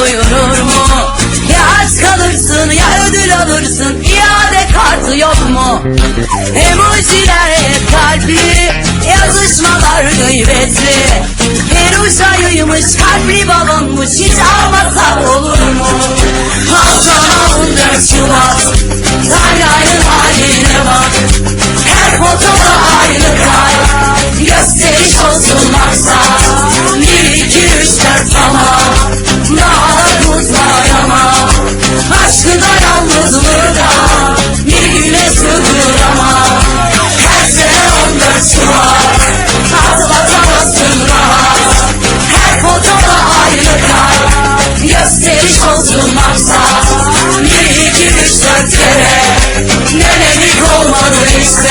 doyurur mu? Ya aç kalırsın ya ödül alırsın İade kartı yok mu? Emojiler hep kalpli Yazışmalar gıybetli Peruşayıymış kalpli balonmuş Hiç almasak olur satılmazsa Bir iki üç dörtlere Nenelik olmadı işte